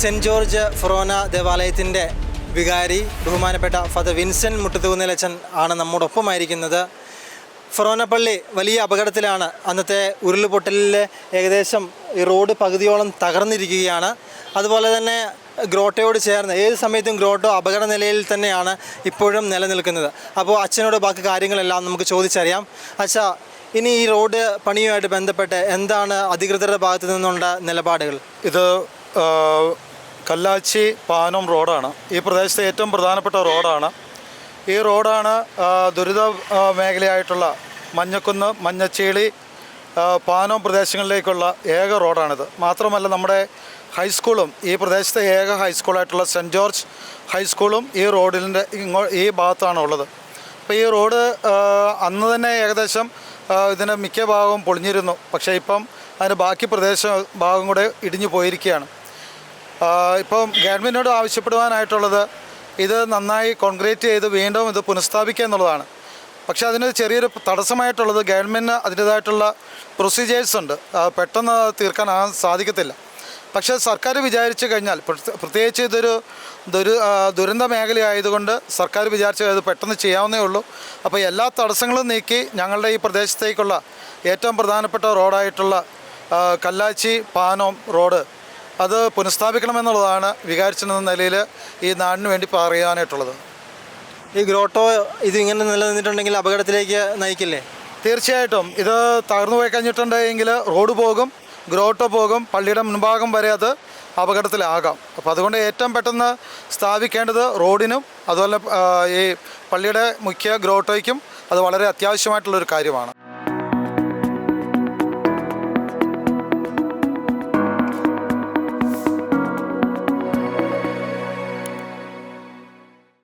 Saint George ഫൊറോന ദേവാലയത്തിന്റെ വികാരി ബഹുമാനപ്പെട്ട ഫാദർ വിൻസെന്റ് മുട്ടത്തുകുന്നിലച്ചൻ ആണ് നമ്മോടൊപ്പമായിരിക്കുന്നത്. ഫൊറോനപ്പള്ളി വലിയ അപകടത്തിലാണ്. അന്നത്തെ ഉരുൾപൊട്ടലിൽ ഏകദേശം ഈ റോഡ് പകുതിയോളം തകർന്നിരിക്കുകയാണ്. അതുപോലെ തന്നെ ഗ്രോട്ടയോട് ചേർന്ന് ഏത് സമയത്തും ഗ്രോട്ടോ അപകട നിലയിൽ തന്നെയാണ് ഇപ്പോഴും നിലനിൽക്കുന്നത്. അപ്പോൾ അച്ഛനോട് ബാക്കി കാര്യങ്ങളെല്ലാം നമുക്ക് ചോദിച്ചറിയാം. അച്ഛാ ഇനി ഈ റോഡ് പണിയുമായിട്ട് ബന്ധപ്പെട്ട് എന്താണ് അധികൃതരുടെ ഭാഗത്തു നിന്നുള്ള നിലപാടുകൾ? ഇത് കല്ലാച്ചി പാനം റോഡാണ്. ഈ പ്രദേശത്തെ ഏറ്റവും പ്രധാനപ്പെട്ട റോഡാണ്. ഈ റോഡാണ് ദുരിത മേഖലയായിട്ടുള്ള മഞ്ഞക്കുന്ന് മഞ്ഞച്ചേളി പാനം പ്രദേശങ്ങളിലേക്കുള്ള ഏക റോഡാണിത്. മാത്രമല്ല നമ്മുടെ ഹൈസ്കൂളും ഈ പ്രദേശത്തെ ഏക ഹൈസ്കൂളായിട്ടുള്ള സെന്റ് ജോർജ് ഹൈസ്കൂളും ഈ റോഡിന്റെ ഇങ്ങോ ഈ ഭാഗത്താണ് ഉള്ളത്. അപ്പോൾ ഈ റോഡ് അന്ന് തന്നെ ഏകദേശം ഇതിന്റെ മിക്ക ഭാഗവും പൊളിഞ്ഞിരുന്നു. പക്ഷേ ഇപ്പം അതിന് ബാക്കി പ്രദേശ ഭാഗം കൂടെ ഇടിഞ്ഞു പോയിരിക്കുകയാണ്. ഇപ്പം ഗവൺമെന്റിനോട് ആവശ്യപ്പെടുവാനായിട്ടുള്ളത് ഇത് നന്നായി കോൺക്രീറ്റ് ചെയ്ത് വീണ്ടും ഇത് പുനഃസ്ഥാപിക്കുക എന്നുള്ളതാണ്. പക്ഷേ അതിന് ചെറിയൊരു തടസ്സമായിട്ടുള്ളത് ഗവൺമെന്റിന് അതിന്റേതായിട്ടുള്ള പ്രൊസീജിയേഴ്സ് ഉണ്ട്. പെട്ടെന്ന് തീർക്കാൻ സാധിക്കത്തില്ല. പക്ഷേ സർക്കാർ വിചാരിച്ചു കഴിഞ്ഞാൽ പ്രത്യ- പ്രത്യേകിച്ച് ഇതൊരു ദുരു ദുരന്ത മേഖലയായതുകൊണ്ട് സർക്കാർ വിചാരിച്ചാൽ അത് പെട്ടെന്ന് ചെയ്യാവുന്നേ ഉള്ളൂ. അപ്പോൾ എല്ലാ തടസ്സങ്ങളും നീക്കി ഞങ്ങളുടെ ഈ പ്രദേശത്തേക്കുള്ള ഏറ്റവും പ്രധാനപ്പെട്ട റോഡായിട്ടുള്ള കല്ലാച്ചി പാനോം റോഡ് അത് പുനഃസ്ഥാപിക്കണമെന്നുള്ളതാണ് വികാരിച്ചൻ എന്ന നിലയിൽ ഈ നാടിന് വേണ്ടി പറയാനായിട്ടുള്ളത്. ഈ ഗ്രോട്ടോ ഇത് ഇങ്ങനെ നിലനിന്നിട്ടുണ്ടെങ്കിൽ അപകടത്തിലേക്ക് നയിക്കില്ലേ? തീർച്ചയായിട്ടും. ഇത് തകർന്നു പോയി കഴിഞ്ഞിട്ടുണ്ടെങ്കിൽ റോഡ് പോകും ഗ്രോട്ടോ പോകും പള്ളിയുടെ മുൻഭാഗം വരെ അത് അപകടത്തിലാകാം. അപ്പോൾ അതുകൊണ്ട് ഏറ്റവും പെട്ടെന്ന് സ്ഥാപിക്കേണ്ടത് റോഡിനും അതുപോലെ ഈ പള്ളിയുടെ മുഖ്യ ഗ്രോട്ടോയ്ക്കും അത് വളരെ അത്യാവശ്യമായിട്ടുള്ളൊരു കാര്യമാണ്.